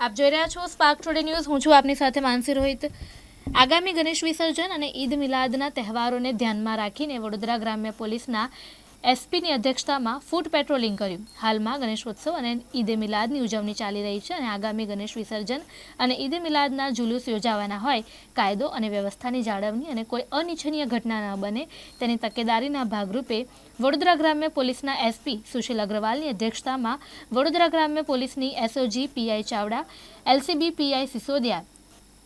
આપ જોઈ રહ્યા છો સ્પાર્ક ટુડે ન્યૂઝ હું છું આપની સાથે માનસી રોહિત. આગામી ગણેશ વિસર્જન અને ઈદ મિલાદના તહેવારોને ધ્યાનમાં રાખીને વડોદરા ગ્રામ્ય પોલીસના એસપીની અધ્યક્ષતામાં ફૂટ પેટ્રોલિંગ કર્યું. હાલમાં ગણેશોત્સવ અને ઈદે મિલાદની ઉજવણી ચાલી રહી છે અને આગામી ગણેશ વિસર્જન અને ઈદે મિલાદના જુલુસ યોજાવાના હોય, કાયદો અને વ્યવસ્થાની જાળવણી અને કોઈ અનિચ્છનીય ઘટના ન બને તેની તકેદારીના ભાગરૂપે વડોદરા ગ્રામ્ય પોલીસના એસપી સુશીલ અગ્રવાલની અધ્યક્ષતામાં વડોદરા ગ્રામ્ય પોલીસની SOG PI Chavda, LCB PI Sisodia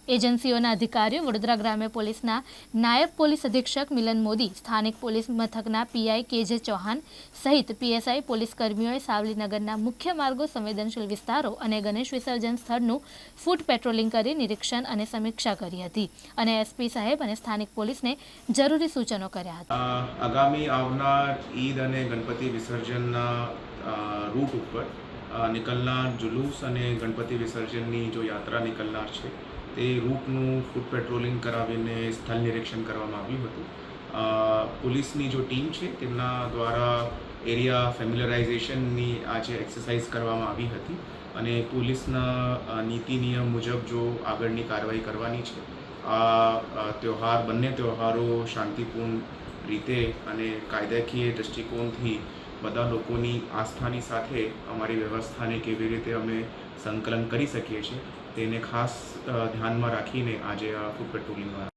એજન્સીઓના અધિકારીઓ વડોદરા ગ્રામ્ય પોલીસના નાયબ પોલીસ અધિક્ષક મિલન મોદી, સ્થાનિક પોલીસ મથકના પીઆઈ કેજે ચૌહાણ સહિત પીએસઆઈ પોલીસ કર્મીઓએ સાવલીનગરના મુખ્ય માર્ગો સંવેદનશીલ વિસ્તારો અને ગણેશ વિસર્જન સ્થળનું ફૂટ પેટ્રોલિંગ કરી નિરીક્ષણ અને સમીક્ષા કરી હતી અને એસપી સાહેબ અને સ્થાનિક પોલીસને જરૂરી સૂચનો કર્યા હતા. આગામી આવનાર ઈદ અને ગણપતિ વિસર્જનના રૂટ ઉપર નીકળનાર જુલુસ અને ગણપતિ વિસર્જનની જો યાત્રા નીકળનાર છે તે રૂટનું ફૂટ પેટ્રોલિંગ કરાવીને સ્થળ નિરીક્ષણ કરવામાં આવ્યું હતું. પોલીસની જો ટીમ છે, તેમના દ્વારા એરિયા ફેમિલરાઇઝેશનની આજે એક્સરસાઇઝ કરવામાં આવી હતી અને પોલીસના નીતિ નિયમ મુજબ જો આગળની કાર્યવાહી કરવાની છે આ તહેવાર બંને ત્યોહારો શાંતિપૂર્ણ રીતે અને કાયદાકીય દૃષ્ટિકોણથી બધા લોકોની આસ્થાની સાથે અમારી વ્યવસ્થાને કેવી રીતે અમે સંકલન કરી શકીએ છીએ તેને ખાસ ધ્યાનમાં રાખીને આજે આ ફૂડ પેટ્રોલિંગ